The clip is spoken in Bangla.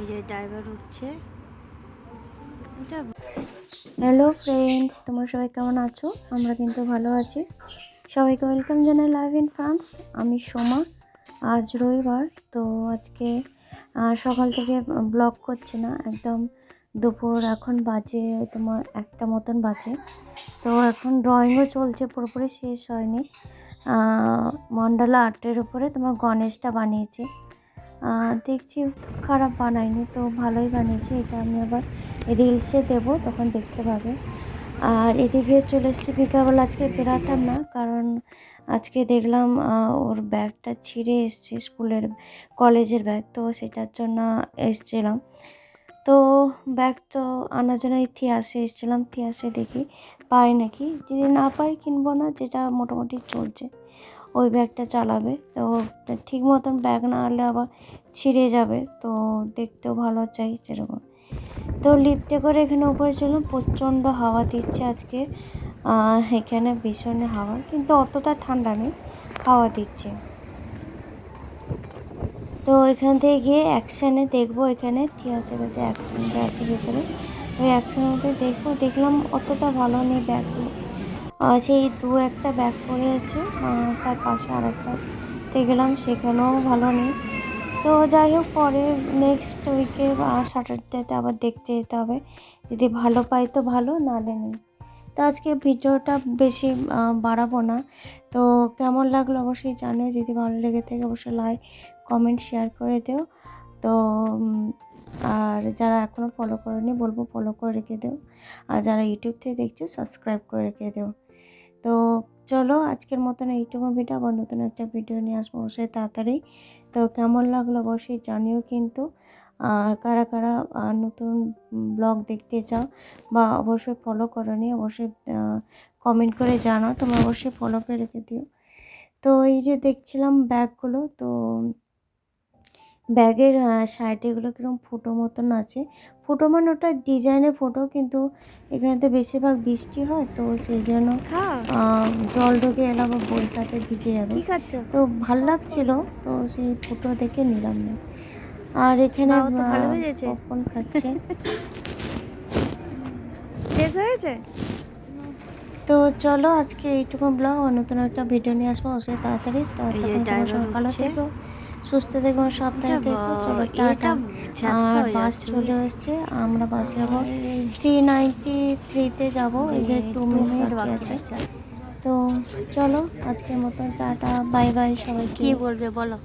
এই যে ড্রাইভার উঠছে। হ্যালো ফ্রেন্ডস তোমরা সবাই কেমন আছো? আমরা কিন্তু ভালো আছি। সবাইকে ওয়েলকাম জানাই লাইভ ইন ফ্রান্স আমি সোমা, আজ রবিবার, তো আজকে সকাল থেকে ব্লগ করছি না। একদম দুপুর, এখন বাজে তোমার একটা মতন বাজে। তো এখন ড্রয়িংও চলছে, পুরোপুরি শেষ হয়নি। মন্ডালা আর্টের উপরে তোমার গণেশটা বানিয়েছি। দেখছি খারাপ বানায়নি, তো ভালোই বানিয়েছে। এটা আমি আবার রিলসে দেব, তখন দেখতে পাবে। আর এদিকে চলে এসেছি বিকালবেলা। আজকে বেরাতাম না, কারণ আজকে দেখলাম ওর ব্যাগটা ছিঁড়ে এসছে, স্কুলের কলেজের ব্যাগ, তো সেটার জন্য এসছিলাম। ব্যাগ তো আনার জন্য থিয়াসে এসেছিলাম থিয়াসে দেখি। পাই নাকি? যদি না পাই কিনবো না, যেটা মোটামুটি চলছে। ওই ব্যাগটা চালাবে। তো ঠিক মতন ব্যাগ না হলে আবার ছিঁড়ে যাবে। তো দেখতেও ভালো চাই সেরকম। তো লিফটে করে এখানে উপরে ছিলাম প্রচণ্ড হাওয়া দিচ্ছে আজকে। এখানে ভীষণ হাওয়া। কিন্তু অতটা ঠান্ডা নেই। হাওয়া দিচ্ছে। তো এখান থেকে গিয়ে অ্যাকশানে দেখব এখানে। থিয়াসের কাছে অ্যাকশান যা আছে ভেতরে। ওই অ্যাকশানের মধ্যে দেখব। দেখলাম অতটা ভালো নেই ব্যাগগুলো সেই দু একটা ব্যাগ পড়ে আছে। তার পাশে আর একটা গেলাম, সেখানেও ভালো নেই। তো যাই হোক, পরে নেক্সট উইকে বা স্যাটারডেতে আবার দেখতে যেতে হবে। যদি ভালো পাই তো ভালো, নাহলে নেই। তো আজকে ভিডিওটা বেশি বাড়াবো না। তো কেমন লাগল অবশ্যই জানিও। যদি ভালো লেগে থাকে, অবশ্যই লাইক কমেন্ট শেয়ার করে দিও। তো আর যারা এখনও ফলো করেনি, বলব ফলো করে রেখে দিও। আর যারা ইউটিউব থেকে দেখছ সাবস্ক্রাইব করে রেখে দিও। তো, চলো আজকের মতন এইটুকু ভিডিও আবার নতুন একটা ভিডিও নিয়ে আসব অবশ্যই তাড়াতাড়ি। তো, কেমন লাগল অবশ্যই জানিও কিন্তু। কারা কারা নতুন ব্লগ দেখতে চাও, বা অবশ্যই ফলো করো নি অবশ্যই কমেন্ট করে জানাও। তোমরা অবশ্যই ফলো করে রেখে দিও। তো, এই যে দেখছিলাম ব্যাগগুলো তো ব্যাগের সাইডে এগুলো কীরকম ফুটো মতন আছে। ফুটো মানে ওটা ডিজাইনের ফুটো কিন্তু এখানে তো বেশিরভাগ বৃষ্টি হয় তো সেই জন্য হ্যাঁ। জল ঢুকে এলে আবার বইটাতে ভিজে যাবে। তো ভালো লাগছিল তো সেই ফুটো দেখে নিলাম না আর এখানে পপকর্ন খাচ্ছে। শেষ হয়েছে? তো চলো আজকে এইটুকু ব্লগ নতুন একটা ভিডিও নিয়ে আসব। অবশ্যই তাড়াতাড়ি। তো ভালো। থেকো। সুস্থ থেকো সাবধানে এটা থেকো চলো টাটা। আর বাস চলে এসছে আমরা বাসে যাব। থ্রি নাইনটি থ্রিতে যাব এই যে টু মিনিট বাকি আছে। তো চলো আজকের মতন টাটা বাই বাই সবাই কি বলবে বলো?